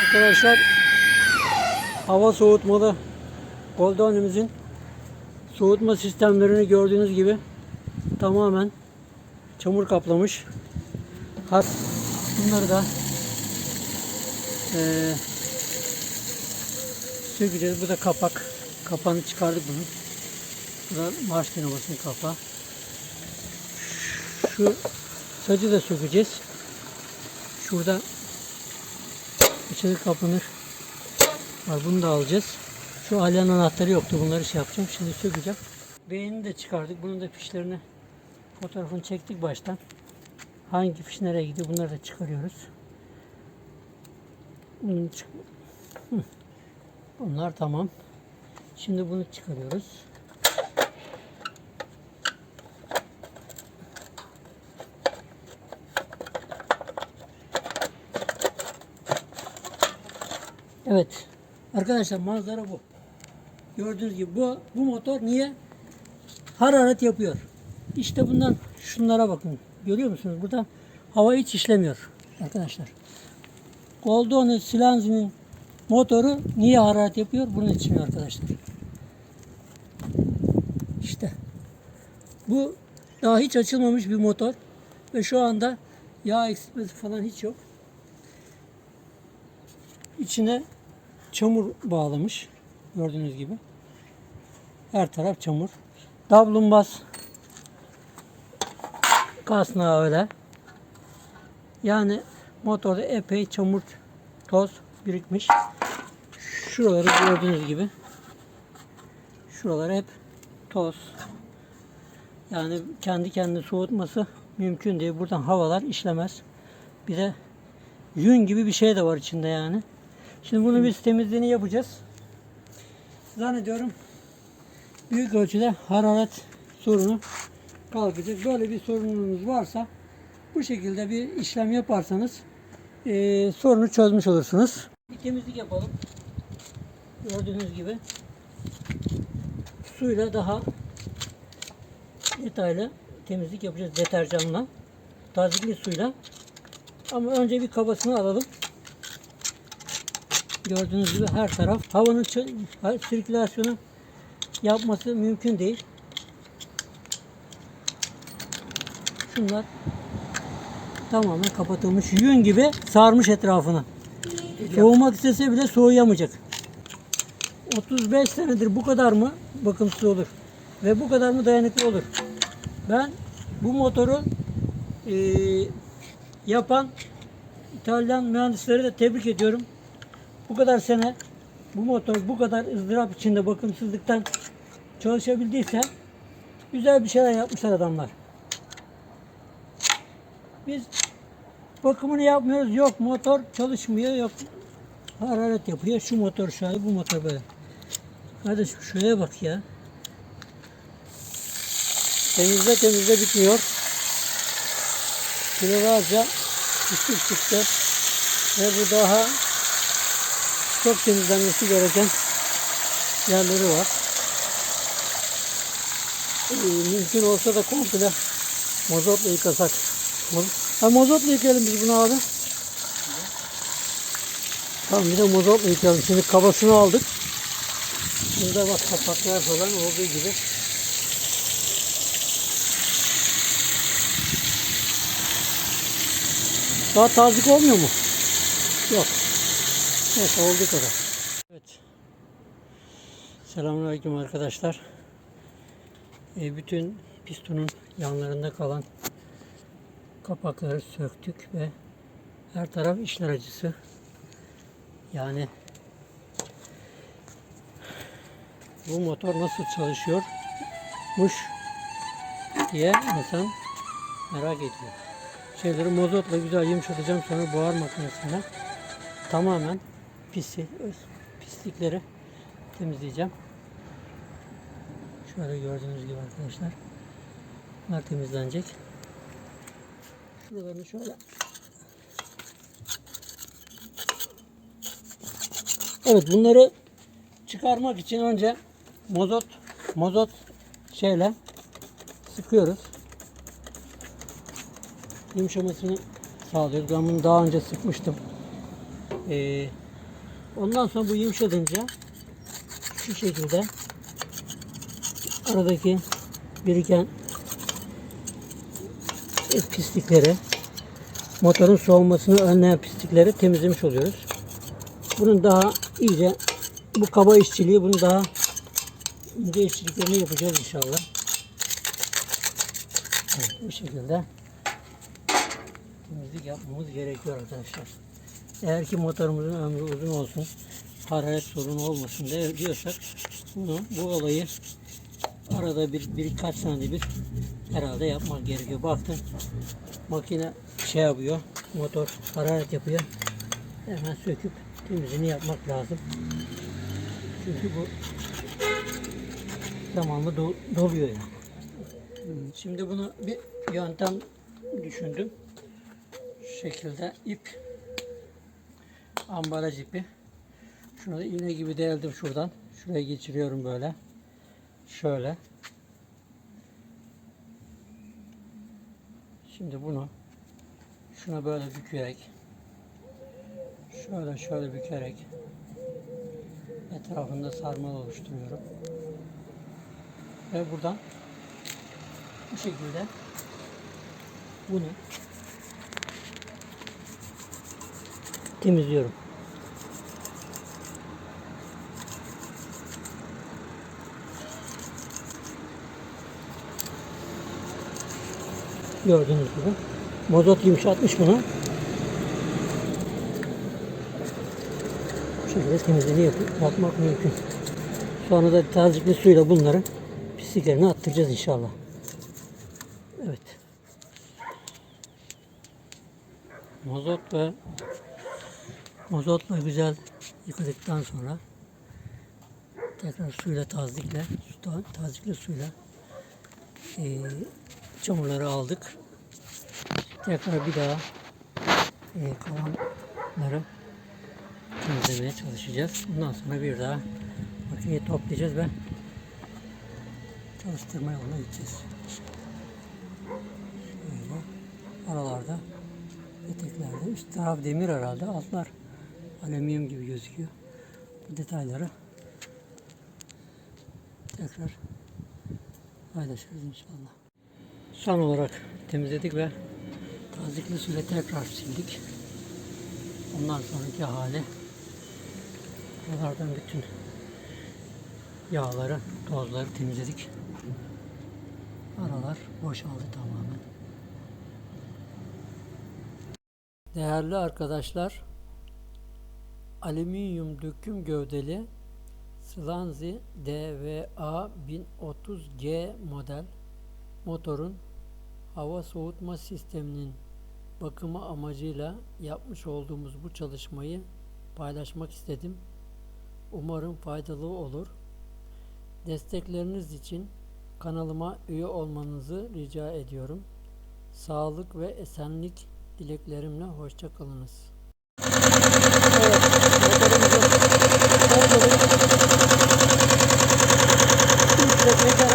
Arkadaşlar hava soğutmalı Goldon'umuzun soğutma sistemlerini gördüğünüz gibi tamamen çamur kaplamış. Bunları da eee sökeceğiz. Bu da kapak. Kapağını çıkardık bunun. Bu da marş dinamosunun kapağı. Şu sacı da sökeceğiz. Şurada içeri kapanır. Var bunu da alacağız. Şu alyan anahtarı yoktu. Bunları şey yapacağım. Şimdi sökeceğim. Beynini de çıkardık. Bunun da fişlerini fotoğrafını çektik baştan. Hangi fiş nereye gidiyor bunları da çıkarıyoruz. Bunun çık. Bunlar tamam. Şimdi bunu çıkarıyoruz. Evet. Arkadaşlar manzara bu. Gördüğünüz gibi bu, bu motor niye? Hararet yapıyor. İşte bundan şunlara bakın. Görüyor musunuz? Burada hava hiç işlemiyor arkadaşlar. Goldone Silanzi'nin motoru niye hararet yapıyor? Bunun için arkadaşlar. İşte. Bu daha hiç açılmamış bir motor. Ve şu anda yağ eksiltmesi falan hiç yok. İçine çamur bağlamış. Gördüğünüz gibi. Her taraf çamur. Davlumbaz kasnağı öyle. Yani motorda epey çamur, toz birikmiş. Şuraları gördüğünüz gibi. Şuralar hep toz. Yani kendi kendini soğutması mümkün değil. Buradan havalar işlemez. Bir de yün gibi bir şey de var içinde yani. Şimdi bunu biz temizliğini yapacağız. Zannediyorum büyük ölçüde hararet sorunu kalkacak. Böyle bir sorununuz varsa bu şekilde bir işlem yaparsanız eee, sorunu çözmüş olursunuz. Bir temizlik yapalım. Gördüğünüz gibi suyla daha detaylı temizlik yapacağız deterjanla. Tazikli suyla. Ama önce bir kabasını alalım. Gördüğünüz gibi her taraf havanın sirkülasyonu yapması mümkün değil. Şunlar tamamen kapatılmış. Yün gibi sarmış etrafını. Soğumak istese bile soğuyamayacak. 35 senedir bu kadar mı bakımsız olur? Ve bu kadar mı dayanıklı olur? Ben bu motoru eee, yapan İtalyan mühendisleri de tebrik ediyorum. Bu kadar sene bu motor bu kadar ızdırap içinde bakımsızlıktan çalışabildiyse güzel bir şeyler yapmışlar adamlar. Biz bakımını yapmıyoruz. Yok motor çalışmıyor. Yok hararet yapıyor. Şu motor şöyle, bu motor böyle. Kardeşim şuraya bak ya. Temizle temizle bitmiyor. Kilolarca pislik çıktı. Ve bu daha çok temizlenmesi gereken yerleri var. Ee, mümkün olsa da komple mozotla yıkasak. Ha, mozotla yıkayalım biz bunu abi. Tamam bir de mozotla yıkayalım. Şimdi kabasını aldık. Burada bak kapaklar falan olduğu gibi. Daha tazik olmuyor mu? Yok. Neyse olduğu kadar. Evet. Selamünaleyküm arkadaşlar. Ee, bütün pistonun yanlarında kalan kapakları söktük ve her taraf işler acısı. Yani bu motor nasıl çalışıyormuş diye insan merak ediyor. Şeyleri mozotla güzel yumuşatacağım sonra buhar makinesinden tamamen pisi, pislikleri temizleyeceğim. Şöyle gördüğünüz gibi arkadaşlar. Bunlar temizlenecek. Şuralarını şöyle Evet bunları çıkarmak için önce mozot mozot şeyle sıkıyoruz. Yumuşamasını sağlıyoruz. Ben bunu daha önce sıkmıştım. Ee, Ondan sonra bu yumuşadınca şu şekilde aradaki biriken pislikleri motorun soğumasını önleyen pislikleri temizlemiş oluyoruz. Bunun daha iyice bu kaba işçiliği bunu daha ince işçiliklerini yapacağız inşallah. Evet, bu şekilde temizlik yapmamız gerekiyor arkadaşlar. Eğer ki motorumuzun ömrü uzun olsun, hararet sorunu olmasın diye diyorsak bunu bu olayı arada bir birkaç saniyede bir herhalde yapmak gerekiyor. Baktın makine şey yapıyor, motor hararet yapıyor. Hemen söküp temizliğini yapmak lazım. Çünkü bu zamanla do- doluyor yani. Hmm, Şimdi bunu bir yöntem düşündüm. Şu şekilde ip ambalaj ipi. Şunu da iğne gibi deldim şuradan. Şuraya geçiriyorum böyle. Şöyle. Şimdi bunu şuna böyle bükerek şöyle şöyle bükerek etrafında sarmal oluşturuyorum. Ve buradan bu şekilde bunu temizliyorum. Gördüğünüz gibi. Mozot yumuşatmış bunu. Bu şekilde temizliğini yapıp yapmak mümkün. Sonra da tazikli suyla bunları pisliklerini attıracağız inşallah. Evet. Mozot ve mozotla güzel yıkadıktan sonra tekrar suyla tazikle, su- tazikli suyla eee, çamurları aldık. Tekrar bir daha eee kalanları temizlemeye çalışacağız. Bundan sonra bir daha makineyi toplayacağız ve çalıştırma yoluna gideceğiz. Şöyle aralarda eteklerde üst taraf demir herhalde altlar alüminyum gibi gözüküyor. Bu detayları tekrar paylaşırız inşallah. Son olarak temizledik ve tazikli suyla tekrar sildik. Ondan sonraki hali buralardan bütün yağları, tozları temizledik. Aralar boşaldı tamamen. Değerli arkadaşlar, alüminyum döküm gövdeli Slanzi DVA 1030G model motorun hava soğutma sisteminin bakımı amacıyla yapmış olduğumuz bu çalışmayı paylaşmak istedim. Umarım faydalı olur. Destekleriniz için kanalıma üye olmanızı rica ediyorum. Sağlık ve esenlik dileklerimle hoşça kalınız. Evet, motorumuzun son bölüm. Üç metre